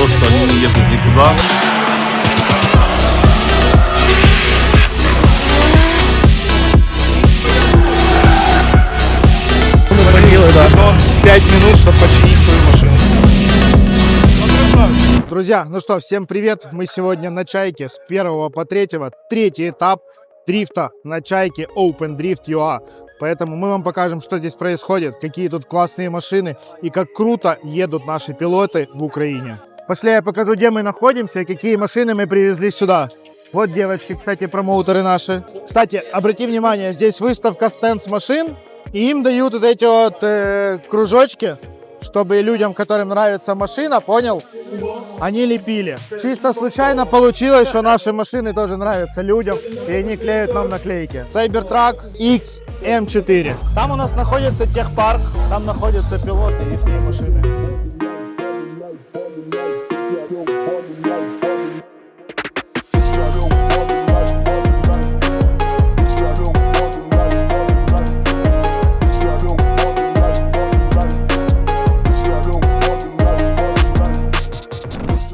то, что они не едут никуда. Но 5 минут, чтобы починить свою машину. Друзья, ну что, всем привет. Мы сегодня на Чайке с 1 по 3. Третий этап дрифта на Чайке Open Drift UA. Поэтому мы вам покажем, что здесь происходит, какие тут классные машины и как круто едут наши пилоты в Украине. Пошли я покажу, где мы находимся и какие машины мы привезли сюда. Вот девочки, кстати, промоутеры наши. Кстати, обрати внимание, здесь выставка стенд с машин, и им дают вот эти вот э, кружочки, чтобы людям, которым нравится машина, понял, они лепили. Чисто случайно получилось, что наши машины тоже нравятся людям, и они клеят нам наклейки. Cybertruck X M4. Там у нас находится техпарк, там находятся пилоты и их машины.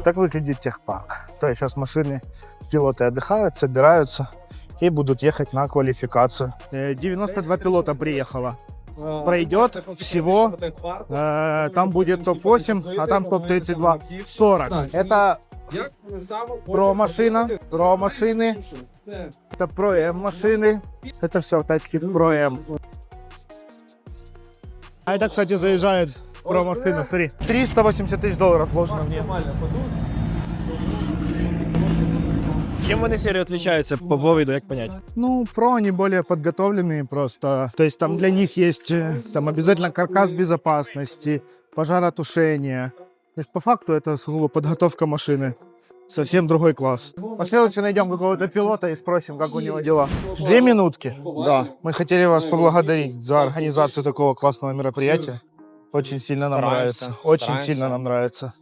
Так выглядит техпарк. То есть сейчас машины, пилоты отдыхают, собираются и будут ехать на квалификацию. Э, 92 пилота приехало. Пройдет всего, э, там будет топ-8, а там топ-32. 40. Это про машина, про машины, это про М машины. Это все тачки про М. А это, кстати, заезжает про машину, смотри. 380 тысяч долларов вложено в нее. Чим вони сірі відрізняються по поводу, як понять? Ну, про они более подготовленные просто. То есть там для них есть э, там обязательно каркас безопасности, пожаротушение. То есть по факту это сугубо подготовка машины. Совсем другой класс. Пошли лучше найдем какого-то пилота и спросим, как у него дела. Две минутки. Да. Мы хотели вас поблагодарить за организацию такого классного мероприятия. Очень сильно нам Стараемся, нравится. Очень стараемся. сильно нам нравится.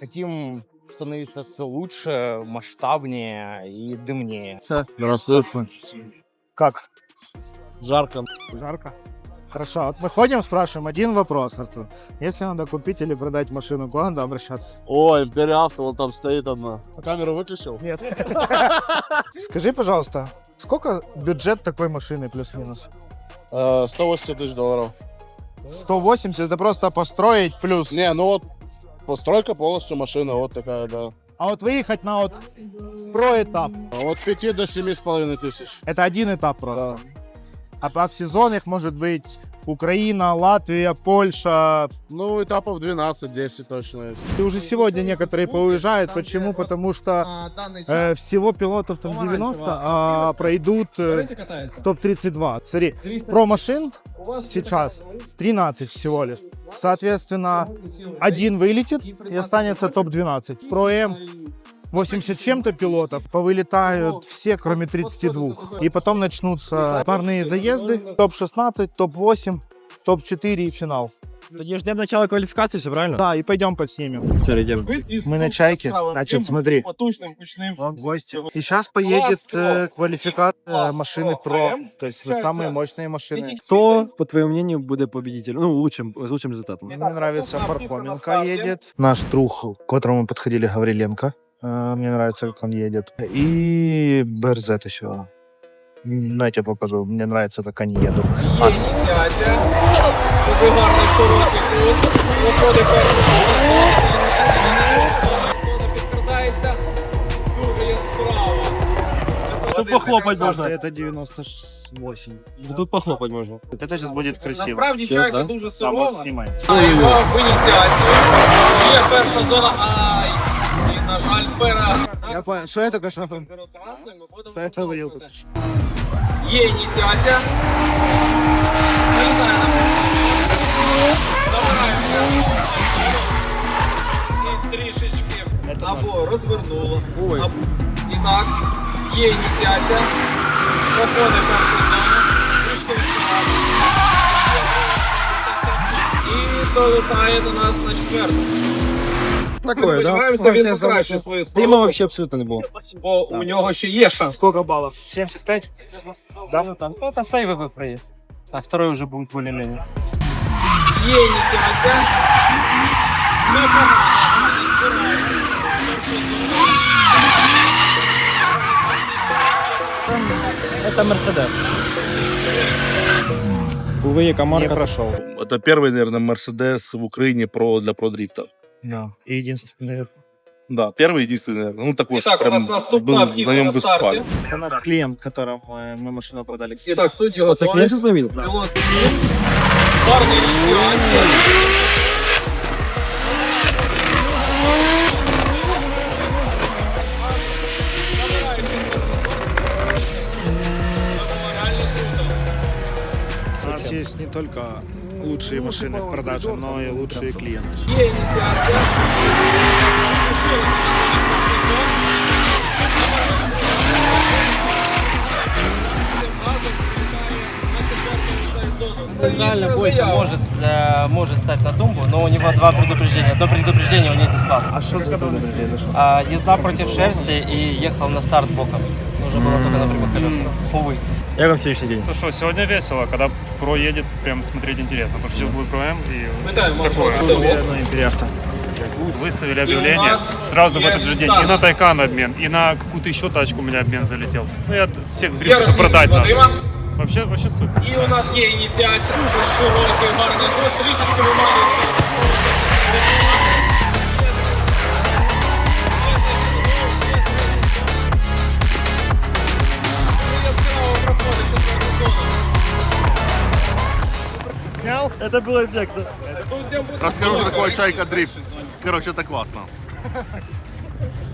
Хотим становиться все лучше, масштабнее и дымнее. Здравствуйте. Как? Жарко. Жарко. Хорошо, вот мы ходим, спрашиваем один вопрос, Артур. Если надо купить или продать машину, куда надо обращаться? О, Империя Авто, вот там стоит одна. А камеру выключил? Нет. Скажи, пожалуйста, сколько бюджет такой машины плюс-минус? Э, 180 тысяч долларов. 180 это просто построить плюс. Не, ну вот постройка полностью машина, вот такая, да. А вот выехать на вот про этап, А От 5 до семи с половиной тысяч. это один этап просто. А по в сезон их может быть Украина, Латвия, Польша. Ну, этапов 12-10 точно есть. И уже сегодня некоторые поуезжают. Почему? Потому что э, всего пилотов там 90, а пройдут э, топ-32. Смотри, про машин сейчас 13 всего лишь. Соответственно, один вылетит и останется топ-12. Про М 80 чем-то пилотов повылетают все, кроме 32. И потом начнутся парные заезды. Топ-16, топ-8, топ-4 и финал. Тоді ждемо начала кваліфікації, все правильно? Да, и пойдем подснимем. Все, йдемо. Мы на чайке. Значит, смотри. потужним гучним. Вот гости. И сейчас поедет э, квалификация машины Про. То есть вот самые мощные машины. Хто, по твоєму мнению, буде победителем? Ну, лучшим, з лучшим результатом. Мне нравится Пархоменко едет. Наш друг, к которому мы подходили, Гавриленко. Э, Мне нравится, как он едет. И Берзет еще. М, Ну, я тебе покажу. Мне нравится, как они едут. Є ініціація. Дуже гарний широкий кут. Виходить перший Зона підкрадається. Дуже яскраво. Тут похлопать можна. Это 98. Тут похлопати можна. Это сейчас будет красиво. Насправді Серйозно, чайка да? дуже Там вот сурова. снимай. Його в ініціацію. Є перша зона. Ай! І, на жаль, пера. Я понял. Что это, конечно, Траси ми будемо Что я говорил тут? продовжувати. Є ініціація. Вилітає на перший. Забираємося. І трішечки або розвернуло. Ой. або- І так, є ініціація. Проходить першу зону. Трішки відсуває. І долетає до нас на четверту. Такое, Ми сподіваємося, вообще абсолютно не был. Бо у него еще є шанс. Сколько баллов? 75? Да? Ну, там. Ну, это сейвовый проезд. А второй уже будет более-менее. Є ініціація. Непогано. Гарно Это Мерседес. Увы, яка марка. прошел. Это первый, наверное, Мерседес в Украине про, для продрифта. Да. И единственное. Да, первый единственный, наверное. Ну, такой Итак, у прям нас наступна был- автівка на нем на старті. выступали. Это клиент, которому мы машину продали. Итак, судді Оце готові. клієнт зараз повів? Пілот Мін. Парний ситуація. У нас есть не только лучшие машины в продаже, но и лучшие клиенты. Є ініціація. Шишир. Реально Бойко может, э, может стать на тумбу, но у него два предупреждения. До предупреждения у него дисклад. А что за предупреждение? А, езда против шерсти и ехал на старт боком. Нужно было только на прямых колесах. Увы. Як вам сьогоднішній день? То что, сегодня весело, когда про едет, прям смотреть интересно, потому что сейчас будет про М и Вітаємо такое. маршрут. Ну, империавто. Выставили И у объявление нас сразу в я этот же день. Рустам. И на Тайкан обмен, и на какую-то еще тачку у меня обмен залетел. Ну я всех сбрил, Я чтобы продать надо. Вадима. Вообще, вообще супер. І у нас є ініціація. Дуже широкий, гарний ход. Трішечки вимагає. Це було ефектно. Расскажу, что такое чайка дрифт. Короче, это классно.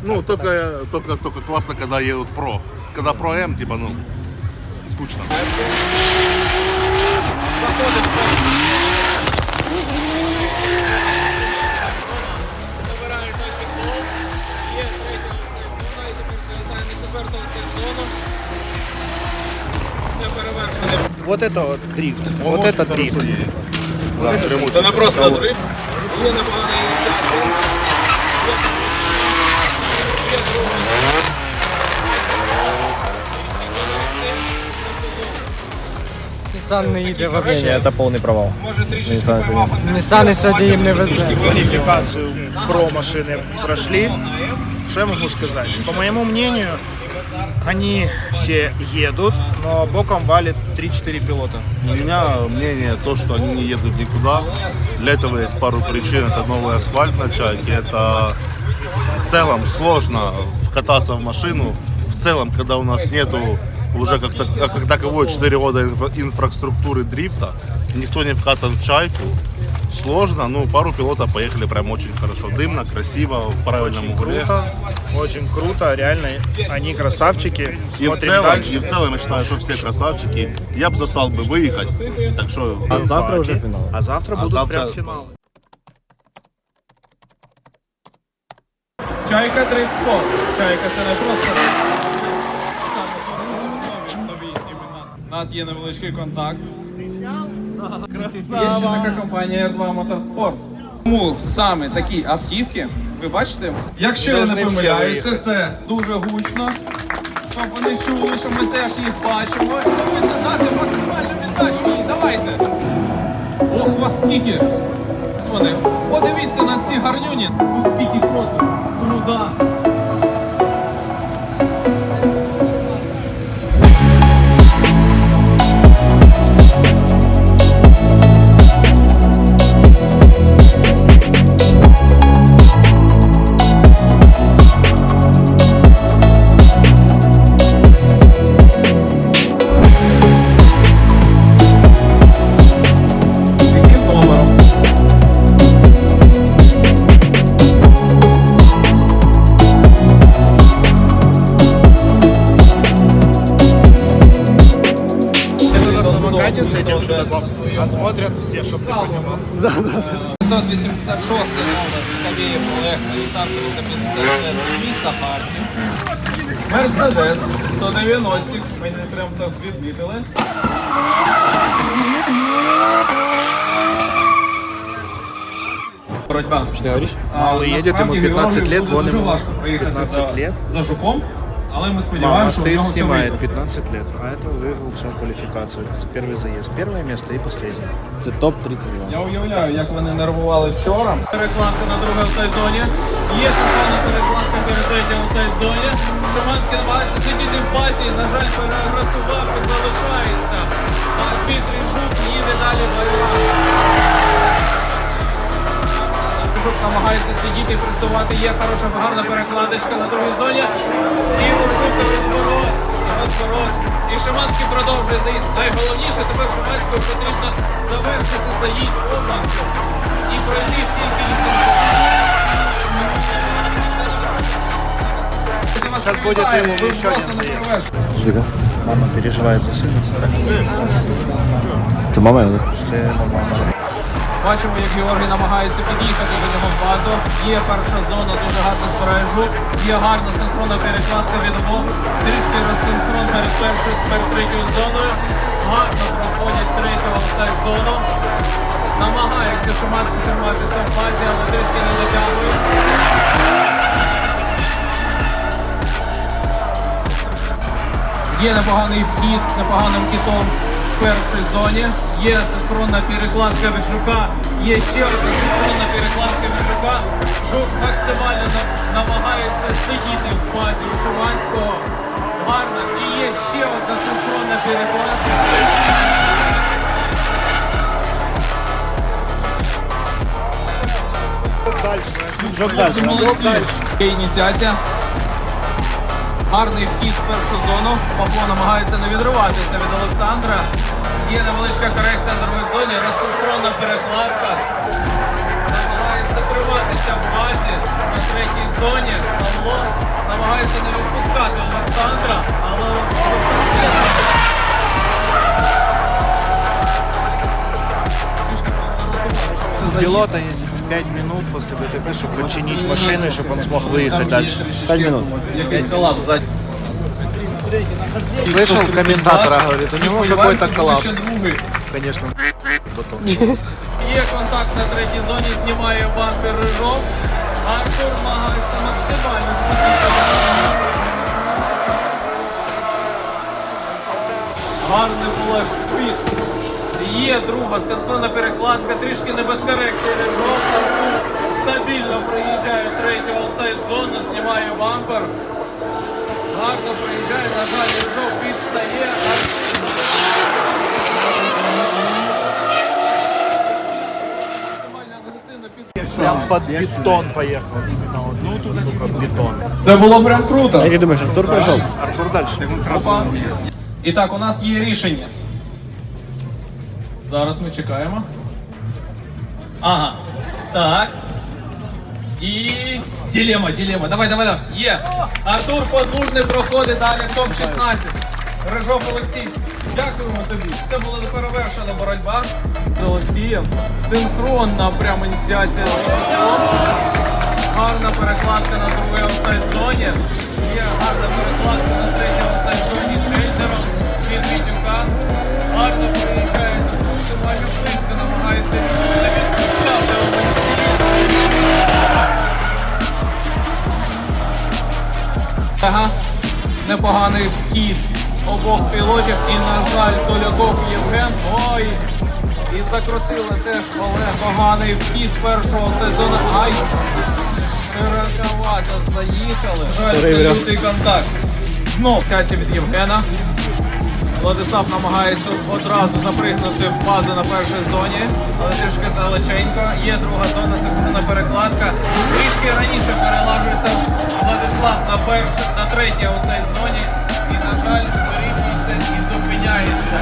Ну, только, только, только классно, когда едут про. Когда про М, типа, ну, скучно. Вот это вот дрифт. Вот это дрифт. Це не просто дрифт. Є непоганий. Nissan не їде Ні, це повний провал. Може трішечки Nissan перевагу. Nissan сьогодні їм не везе. Квалификацию про машины прошли. Что я могу сказать? По моему мнению, они все едут, но боком валит 3-4 пилота. У меня мнение то, что они не едут никуда. Для этого есть пару причин. Это новый асфальт на чайке. Это в целом сложно вкататься в машину. В целом, когда у нас нету уже как, так- как таковой 4 года инфра- инфраструктуры дрифта, никто не вкатан в чайку. Сложно, ну пару пилотов поехали прям очень хорошо. Дымно, красиво, в правильном угле. Круто, очень круто, реально, они красавчики. И в, Смотрим целом, дальше. и в целом я считаю, что все красавчики. Я бы застал бы выехать. Так что А завтра вже фінал. А завтра А будут завтра- прям финал. Чайка Дрифт Спорт. Чайка це не просто. Саме нові імена. У нас є невеличкий контакт. Є ще така компанія R2 Motorsport. Тому саме такі автівки, ви бачите, якщо я не помиляюся, це дуже гучно. Щоб вони чули, що ми теж їх бачимо. І дати максимальну віддачу. їй. Давайте. Ох, у вас скільки. Вони. Подивіться на ці гарнюні. Тут скільки поту, труда. Боротьба. Що ти говориш? Малый едет, ему Насправді, 15 Георгію лет, буде вон дуже ему важко проїхати 15 за, лет. за жуком, але ми Мама сподіваємося, що в стоит, нього все снимает вийде. 15 лет, а это выиграл всю квалификацию. Первый заезд, первое место и последнее. Це топ-32. Я уявляю, як вони нервували вчора. Перекладка на другій автозоні. Є шукана перекладка перед третім автозоні. Шиманський намагається сидіти в пасі. На жаль, жаль, переграсував і залишається. А Дмитрій Жук їде далі воювати. Жук намагається сидіти, пресувати. Є хороша, гарна перекладочка на другій зоні. І у Жука розворот. І розворот. І Шиманський продовжує заїзд. Найголовніше тепер Шиманському потрібно завершити заїзд повністю і пройти всі кілька. Сейчас будет и еще один заезд. Мама переживает за сына. Це мама. Бачимо, як Георгій намагається під'їхати до нього в базу. Є перша зона, дуже гарно збирає жук. Є гарна синхронна перекладка від обох. Трішки розсинхрон перед першою, перед третьою зоною. Гарно проходять третю офсайд зону. Намагаються Шиманський триматися в базі, але трішки не дотягують. Є непоганий вхід з непоганим кітом в першій зоні. Є синхронна перекладка від жука. Є ще одна синхронна перекладка від жука. Жук максимально намагається сидіти в базі у Шиманського. Гарно. І є ще одна синхронна перекладка. Хлопці молодці. Ініціація. Гарний вхід в першу зону. Павло намагається не відриватися від Олександра. Є невеличка корекція на другій зоні, розсинхронна перекладка. Намагається триматися в базі на третій зоні. Павло намагається не відпускати Олександра, але Олександр Трішки Павло Пилота есть 5 минут после ДТП, чтобы починить машины, чтобы он смог выехать дальше. 5 минут. Якийсь колапс ззаді. Слышал комментатора, говорит, у него какой-то коллапс. Конечно. Є контакт на третій зоні, знімає бампер рижок. Артур намагається максимально сидіти. Гарний було вхід. Є друга синхронна перекладка, трішки не без корекції рижок. Артур стабільно проїжджає третю оцей зону, знімає бампер. Гарно проїжджає, на жаль, відстає. Максимально агресивно під Прям под бетон поехал. Именно ну, тут бетон. Це було прям круто. Як думаєш, Артур прийшов? Артур дальше. Опа. І так, у нас є рішення. Зараз ми чекаємо. Ага. Так. І. Ділема, ділема. Давай, давай, давай. Є. Артур Подлужний проходить далі в топ-16. Рижов Олексій. Дякуємо тобі. Це була неперевершена боротьба з Олексієм. Синхронна прям ініціація. Гарна перекладка на другій офсайд зоні. Непоганий обох пілотів. І, на жаль, Толяков Євген. Ой. І закрутили теж Олег. Поганий вхід першого сезону. Ай. Широковато заїхали. Жаль, це лютий контакт. Знов цяці від Євгена. Владислав намагається одразу запригнути в базу на першій зоні, але трішки далеченько. Є друга зона, синхронна перекладка. Трішки раніше перелагується Владислав на першій, на третій оцей зоні. Жаль, вирівнюється і зупиняється.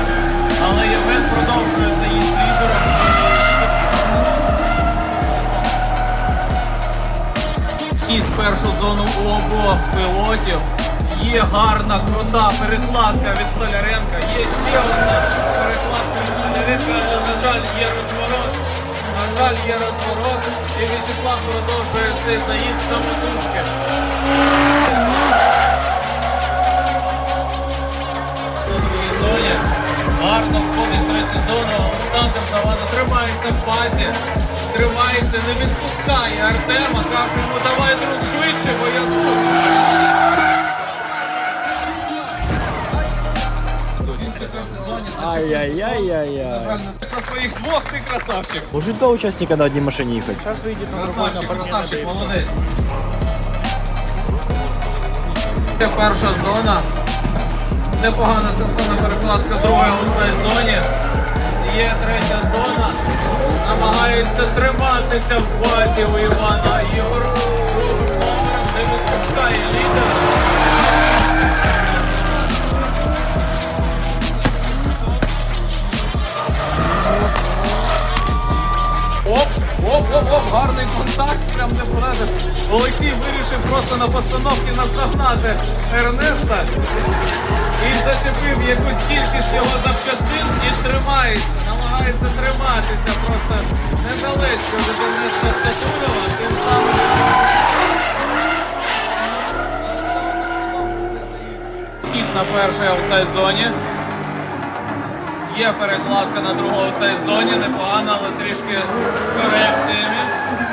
Але Євген продовжує заїзд лідером. Хід першу зону у обох пілотів. Є гарна, крута перекладка від Столяренка. Є ще одна перекладка від Столяренка, але, на жаль, є розворот. На жаль, є розворот. І В'ячеслав продовжує цей заїзд самотужки. Гарно входить в третю зону. Олександр Завада тримається в базі. Тримається, не відпускає Артема. Каже йому, давай друг швидше, бо я тут. Він в четвертій зоні, Ай-яй-яй-яй-яй. на своїх двох ти красавчик. Може два учасника на одній машині їхати? Сейчас выйдет на Красавчик, красавчик, молодець. Це перша зона. Непогана синхронна перекладка друга у цій зоні. Є третя зона. Намагається триматися в базі у Івана. Робить не відпускає лідера. Оп, оп, оп, оп, гарний контакт, прям не порадив. Олексій вирішив просто на постановці наздогнати Ернеста і зачепив якусь кількість його запчастин і тримається, намагається триматися просто недалечко від Ернеста Сатурова, тим самим. Хід на першій аутсайд зоні. Є перекладка на другу аутсайд зоні, непогана, але трішки з корекціями.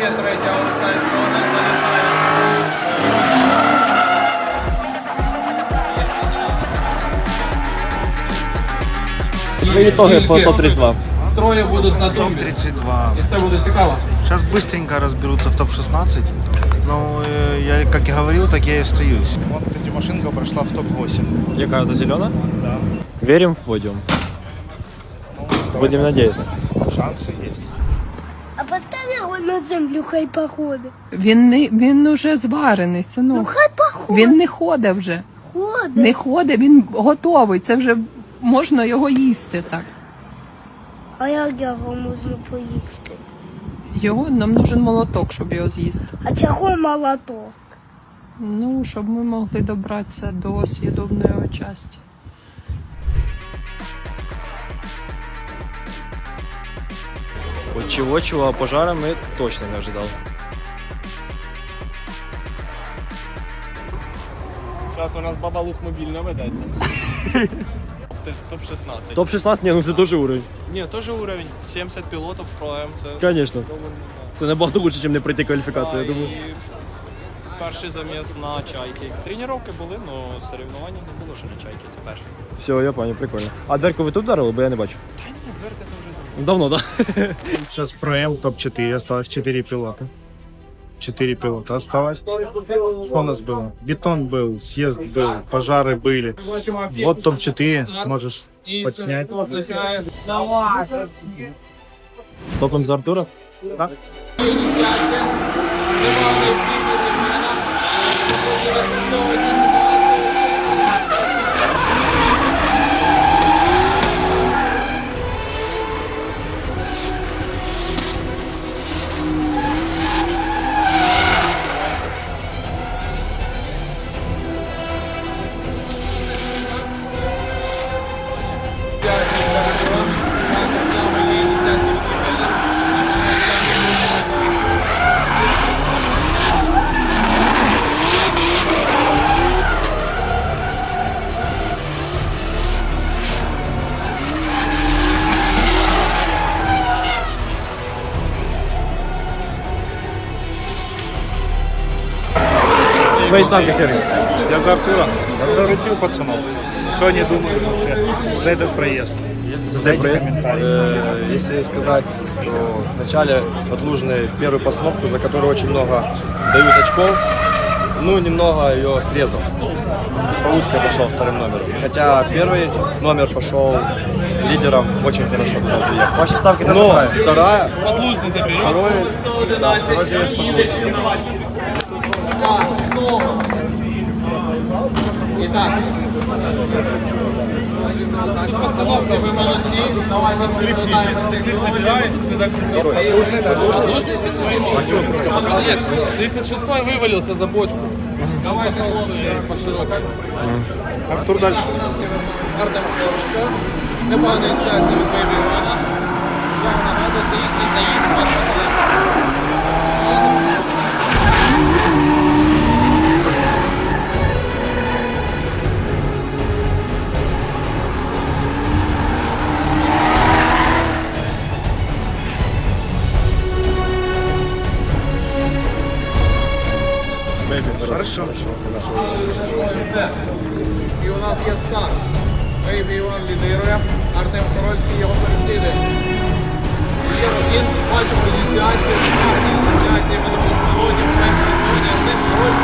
Є третя аутсайд зона, залітає. Ви ітоги по топ-32. Троє будуть на тумбі. 32. І це буде цікаво. Сейчас быстренько разберутся в топ-16. Но э, я как и говорил, так я и остаюсь. Вот, кстати, машинка прошла в топ-8. Яка це зелена? Да. Віримо в подіум. Будемо надіятися. Шансы есть. А землю, хай походить. Він не він уже зварений, Ну синок. хай походить. Він не ходить вже. ходить. Не ходить, він готовий. Це вже можна його їсти так. А як його можна поїсти? Його нам нужен молоток, щоб його з'їсти. А чого молоток? Ну, щоб ми могли добратися до з'їдобної частини. От чого-чого, а пожара ми точно не ожидали. Зараз у нас баба Лух мобільна ведеться. Топ-16. Топ-16, ні, ну це теж уровень. Ні, теж уровень. 70 пілотів проем. Це Звісно. Це набагато лучше, ніж не пройти кваліфікацію, я думаю. І перший заміс на чайки. Тренування були, але соревнування не було ще на чайки. Це перший. Все, я понял, прикольно. А дверку ви тут вдарили, бо я не бачу. Ні, дверка це Давно, так? Да? Сейчас про М топ-4, осталось 4 пилота. 4 пилота осталось. Что у нас было? Бетон был, съезд был, пожары были. Вот топ-4, можешь подснять. Топом за Артура? Так. Твої ставки, Сергій. Я за Артура. Спросил пацанов, что они думают вообще за этот проезд. За цей проїзд. Э, Если сказать, то вначале от Лужной первую постановку, за которую очень много дают очков, ну, немного ее срезал. По узкой пошел вторым номером. Хотя первый номер пошел лидером очень хорошо туда заехал. Ваші ставки на Но Сахарі. вторая, второй, да, второй заезд под так. Постановка, ви молодці. Давайте привітаємо цих Артем просто показывает. 36 вивалився за бочку. Давайте хлопці по широкій. Артур дальше. Артем Хорська. Непогана ініціація від Бейбі Івана. Я вам нагадую, це їхній заїзд. Хорошо. І у нас є старт. Бейбі Іван лідирує. Артем Корольський його переслідує. Є один, бачимо ініціацію. Ініціація минулого пілотів. Перший зоні Артем Хорольський.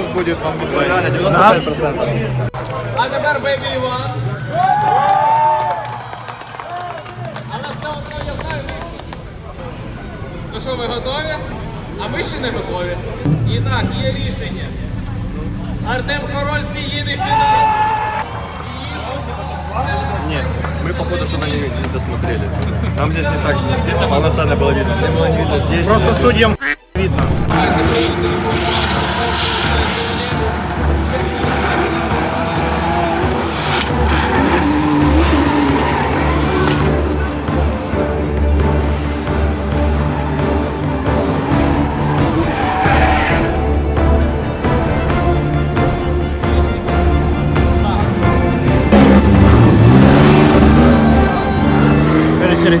сейчас будет вам Реально 95%. А тепер бейбі Іван. Але все одно я знаю рішення. Ну що, ви готові? А ми ще не готові. І так, є рішення. Артем Хорольський їде в фінал. Нет, мы походу что-то не, не досмотрели. Нам здесь не так полноценно было видно. Мне было не видно здесь. Просто судьям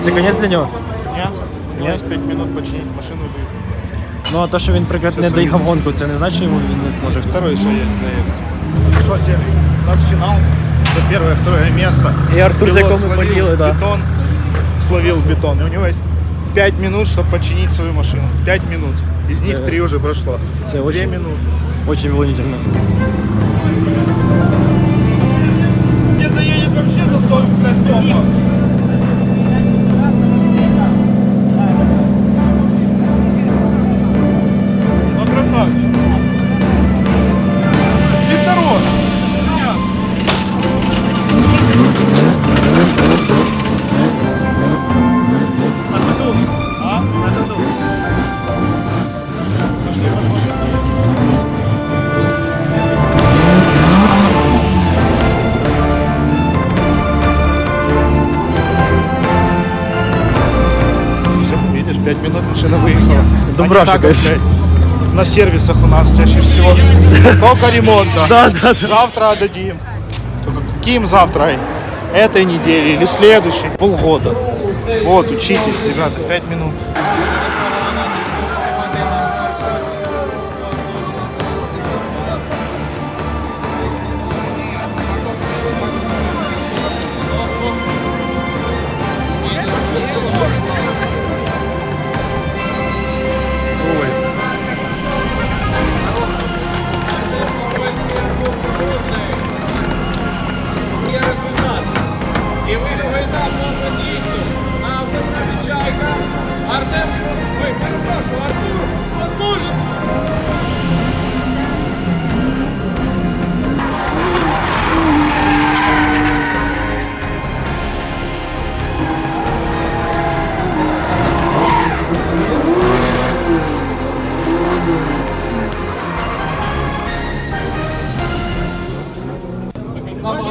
Скажи, Сергій, це конець для нього? Ні? У нас 5 минут починить машину будет. Ну а то, що він прикрет не доїхав гонку, це не значить, що йому він не зможе. Второй еще есть заезд. Что, Серый, у нас финал. За первое, второе место. И Артур, за Пилот якого мы словил болели, да. Бетон, словил бетон. И у него есть 5 минут, чтобы починить свою машину. 5 минут. Из них Э, 3 уже прошло. это 2 очень- минуты. Очень волнительно. Так, шукаешь. блядь, На сервисах у нас чаще всего только ремонта. Да, да, да. Завтра отдадим. Только каким завтра? Этой недели или следующей? Полгода. Вот, учитесь, ребята, 5 минут.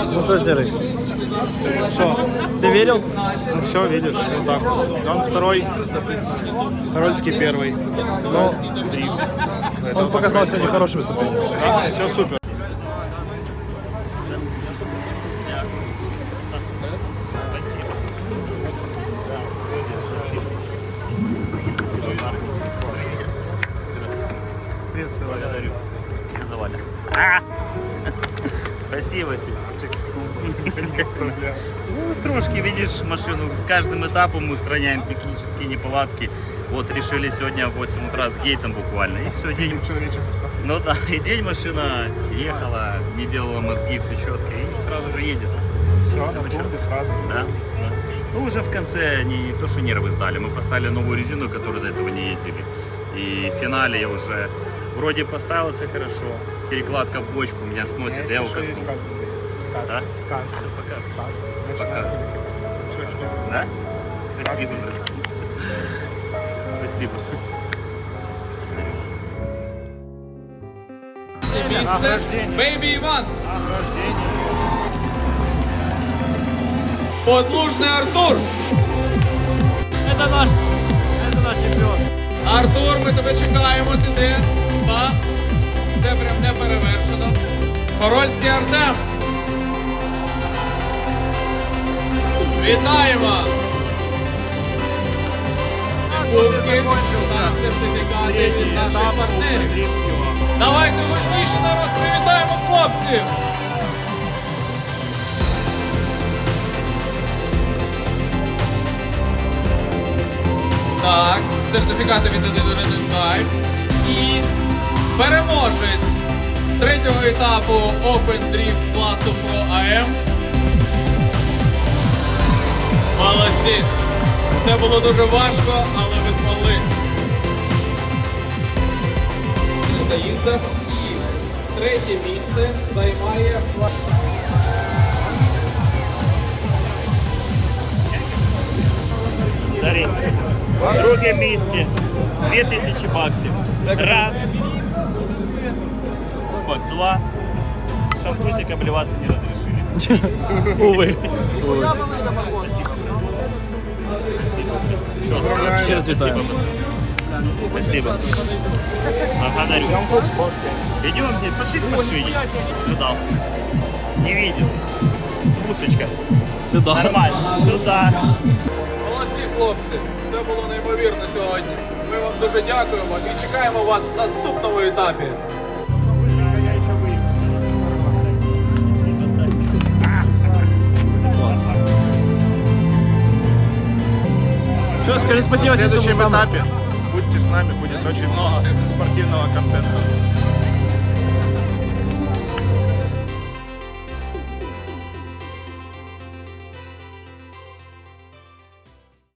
Ну что, Серый? Что? Ты верил? Ну все, видишь, вот так. Он второй, Хорольский первый. Ну, Дрифт. он показал сегодня хорошее выступление. Да, все супер. Этапом устраняем технические неполадки. Вот, решили сегодня в 8 утра с гейтом буквально. И все, день... Ну да, и день машина ехала, не делала мозги, все четко. И сразу же едется. Все, на трубе сразу. Да, да. Ну, уже в конце не, не то, что нервы сдали, мы поставили новую резину, которую до этого не ездили. И в финале я уже вроде поставился хорошо, перекладка в бочку меня сносит, я его коснул. Да? Все, пока. Пока. Да? Спасибо. Місце Бейбі Іван. Подлужний Артур. Это наш, это наш чемпион. Артур, ми тебе чекаємо. Ти де? Ба. Це прям не перевершено. Хорольський Артем. Вітаємо! Кубки та сертифікати від наших партнерів. Давайте гучніше народ, привітаємо хлопців! Так, сертифікати від 1 Drive. І Переможець третього етапу Open Drift класу Pro AM. Молодці! Це було дуже важко, але ви змогли. На заїздах і третє місце займає Дари. В другом месте 2000 баксов. Раз. Вот, два. Шампусик обливаться не разрешили. Увы. Поздравляю. Ще раз вітаю. Спасибо. Благодарю. Идемте, пошли к машине. Ждал. Не видел. Пушечка. Сюда. Нормально. Сюда. Молодці, хлопці! Це було неймовірно сьогодні. Ми вам дуже дякуємо і чекаємо вас в наступному етапі. Що, скажи спасибо В следующем этапе будьте с нами, будет очень много спортивного контента.